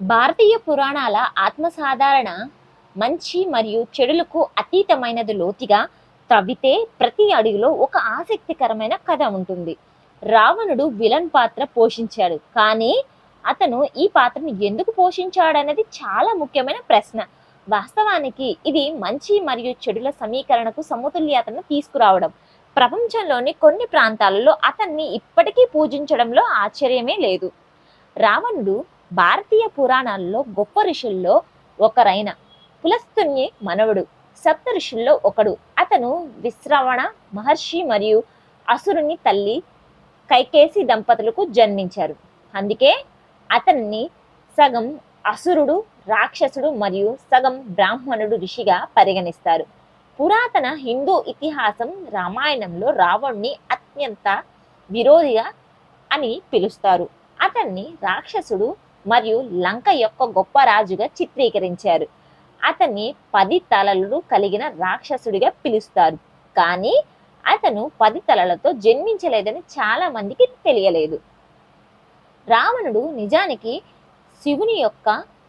భారతీయ పురాణాల ఆత్మసాధారణ మంచి మరియు చెడులకు అతీతమైనది లోతుగా త్రవ్వితే ప్రతి అడుగులో ఒక ఆసక్తికరమైన కథ ఉంటుంది. రావణుడు విలన్ పాత్ర పోషించాడు. కానీ అతను ఈ పాత్రను ఎందుకు పోషించాడన్నది చాలా ముఖ్యమైన ప్రశ్న. వాస్తవానికి ఇది మంచి మరియు చెడుల సమీకరణకు సమతుల్యతను తీసుకురావడం. ప్రపంచంలోని కొన్ని ప్రాంతాలలో అతన్ని ఇప్పటికీ పూజించడంలో ఆశ్చర్యమే లేదు. రావణుడు భారతీయ పురాణాల్లో గొప్ప ఋషుల్లో ఒకరైన పులస్తుని మనవడు. సప్త ఋషుల్లో ఒకడు. అతను విశ్రవణ మహర్షి మరియు అసురుని తల్లి కైకేసి దంపతులకు జన్మించారు. అందుకే అతన్ని సగం అసురుడు రాక్షసుడు మరియు సగం బ్రాహ్మణుడు ఋషిగా పరిగణిస్తారు. పురాతన హిందూ ఇతిహాసం రామాయణంలో రావణ్ణి అత్యంత విరోధిగా అని పిలుస్తారు. అతన్ని రాక్షసుడు మరియు లంక యొక్క గొప్ప రాజుగా చిత్రీకరించారు. అతన్ని పది తలలు కలిగిన రాక్షసుడిగా పిలుస్తారు. కానీ అతను పది తలలతో జన్మించలేదని చాలా మందికి తెలియలేదు. రావణుడు నిజానికి శివుని యొక్క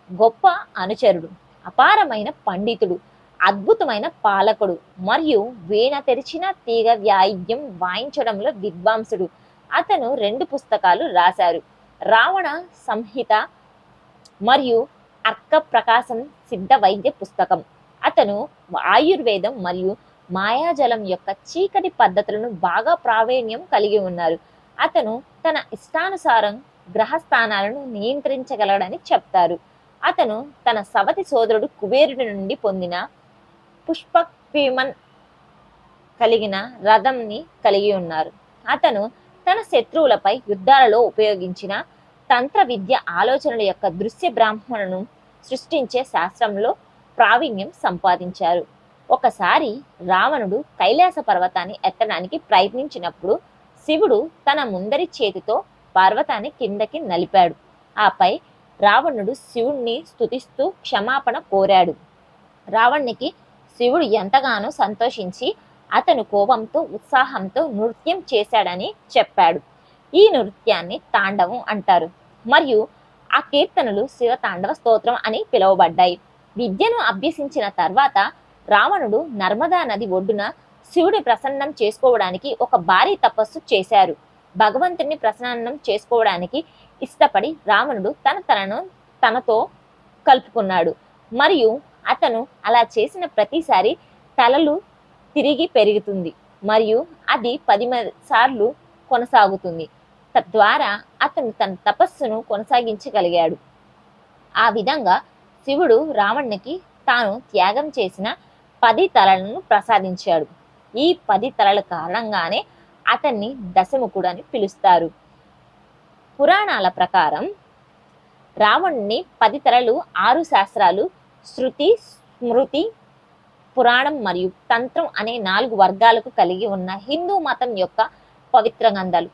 గొప్ప అనుచరుడు అపారమైన పండితుడు అద్భుతమైన పాలకుడు మరియు వీణ తెరిచిన తీగ వ్యాయిద్యం వాయించడంలో విద్వాంసుడు. అతను రెండు పుస్తకాలు రాశారు. రావణ సంహిత మరియు అర్క ప్రకాశం సిద్ధ వైద్య పుస్తకం. అతను ఆయుర్వేదం మరియు మాయాజలం యొక్క చీకటి పద్ధతులను బాగా ప్రావీణ్యం కలిగి ఉన్నారు. అతను తన ఇష్టానుసారం గ్రహస్థానాలను నియంత్రించగలడని చెప్తారు. అతను తన సవతి సోదరుడు కుబేరుడి నుండి పొందిన పుష్పక్విమన్ కలిగిన రథంని కలిగి ఉన్నారు. అతను తన శత్రువులపై యుద్ధాలలో ఉపయోగించిన తంత్ర విద్య ఆలోచనల యొక్క దృశ్య బ్రాహ్మణను సృష్టించే శాస్త్రంలో ప్రావీణ్యం సంపాదించారు. ఒకసారి రావణుడు కైలాస పర్వతాన్ని ఎత్తడానికి ప్రయత్నించినప్పుడు శివుడు తన ముందరి చేతితో పర్వతాన్ని కిందకి నలిపాడు. ఆపై రావణుడు శివుణ్ణి స్థుతిస్తూ క్షమాపణ కోరాడు. రావణునికి శివుడు ఎంతగానో సంతోషించి అతను కోపంతో ఉత్సాహంతో నృత్యం చేశాడని చెప్పాడు. ఈ నృత్యాన్ని తాండవం అంటారు. మరియు ఆ కీర్తనలు శివ తాండవ స్తోత్రం అని పిలువబడ్డాయి. విద్యను అభ్యసించిన తర్వాత రావణుడు నర్మదా నది ఒడ్డున శివుడి ప్రసన్నం చేసుకోవడానికి ఒక భారీ తపస్సు చేశారు. భగవంతుని ప్రసన్నం చేసుకోవడానికి ఇష్టపడి రావణుడు తన తనను తనతో కలుపుకున్నాడు. మరియు అతను అలా చేసిన ప్రతిసారి తలలు తిరిగి పెరుగుతుంది. మరియు అది పది సార్లు కొనసాగుతుంది. తద్వారా అతను తన తపస్సును కొనసాగించగలిగాడు. ఆ విధంగా శివుడు రావణునికి తాను త్యాగం చేసిన పది తలలను ప్రసాదించాడు. ఈ పది తలల కారణంగానే అతన్ని దశముఖుడు అని పిలుస్తారు. పురాణాల ప్రకారం రావణుని పది తలలు ఆరు శాస్త్రాలు శృతి స్మృతి పురాణం మరియు తంత్రం అనే నాలుగు వర్గాలకు కలిగి ఉన్న హిందూ మతం యొక్క పవిత్ర గ్రంథాలు.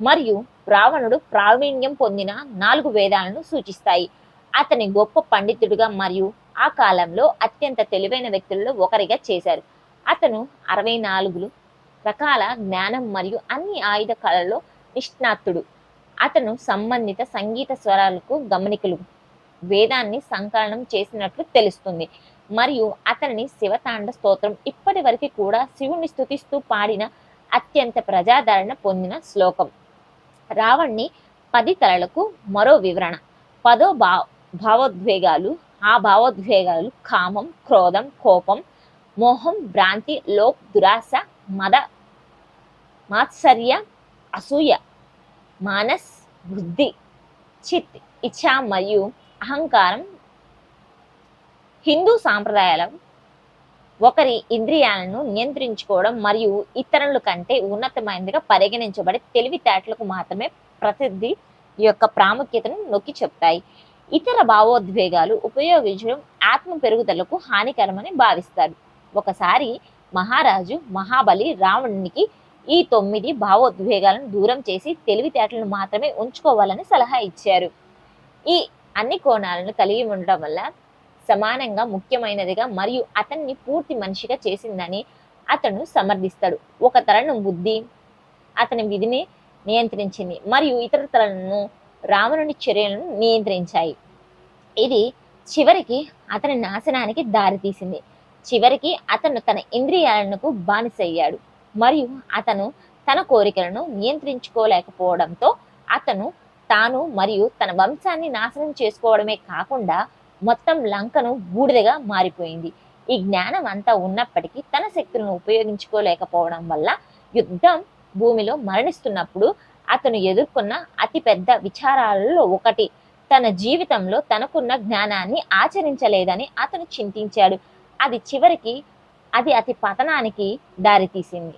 మరియు రావణుడు ప్రావీణ్యం పొందిన నాలుగు వేదాలను సూచిస్తాయి. అతని గొప్ప పండితుడిగా మరియు ఆ కాలంలో అత్యంత తెలివైన వ్యక్తులలో ఒకరిగా చేశారు. అతను అరవై నాలుగు రకాల జ్ఞానం మరియు అన్ని ఆయుధ కళల్లో నిష్ణాతుడు. అతను సంబంధిత సంగీత స్వరాలకు గమనికలు. వేదాన్ని సంకలనం చేసినట్లు తెలుస్తుంది. మరియు అతనిని శివతాండ స్తోత్రం ఇప్పటి వరకు కూడా శివుని స్థుతిస్తూ పాడిన అత్యంత ప్రజాదరణ పొందిన శ్లోకం. రావణ్ణి పది తలలకు మరో వివరణ. పదో భా భావోద్వేగాలు ఆ భావోద్వేగాలు కామం క్రోధం కోపం మోహం భ్రాంతి లోప్ దురాశ మద మాత్సర్య అసూయ మానస్ బుద్ధి చిత్ ఇచ్ఛ మరియు అహంకారం హిందూ సాంప్రదాయాల ఒకరి ఇంద్రియాలను నియంత్రించుకోవడం మరియు ఇతరుల కంటే ఉన్నతమైనదిగా పరిగణించబడే తెలివితేటలకు మాత్రమే ప్రసిద్ధి యొక్క ప్రాముఖ్యతను నొక్కి చెప్తాయి. ఇతర భావోద్వేగాలు ఉపయోగించడం ఆత్మ పెరుగుదలకు హానికరమని భావిస్తారు. ఒకసారి మహారాజు మహాబలి రావణునికి ఈ తొమ్మిది భావోద్వేగాలను దూరం చేసి తెలివితేటలను మాత్రమే ఉంచుకోవాలని సలహా ఇచ్చారు. ఈ అన్ని కోణాలను కలిగి ఉండడం వల్ల సమానంగా ముఖ్యమైనదిగా మరియు అతన్ని పూర్తి మనిషిగా చేసిందని అతను సమర్థిస్తాడు. ఒక తలను బుద్ధి అతని విధిని నియంత్రించింది మరియు ఇతర తలను రావణుని చర్యలను నియంత్రించాయి. ఇది చివరికి అతని నాశనానికి దారితీసింది చివరికి అతను తన ఇంద్రియాలకు బానిసయ్యాడు మరియు అతను తన కోరికలను నియంత్రించుకోలేకపోవడంతో అతను తాను మరియు తన వంశాన్ని నాశనం చేసుకోవడమే కాకుండా మొత్తం లంకను బూడిదగా మారిపోయింది. ఈ జ్ఞానం అంతా ఉన్నప్పటికీ తన శక్తులను ఉపయోగించుకోలేకపోవడం వల్ల యుద్ధం భూమిలో మరణిస్తున్నప్పుడు అతను ఎదుర్కొన్న అతిపెద్ద విచారాలలో ఒకటి. తన జీవితంలో తనకున్న జ్ఞానాన్ని ఆచరించలేదని అతను చింతించాడు. అది చివరికి అది అతి పతనానికి దారితీసింది.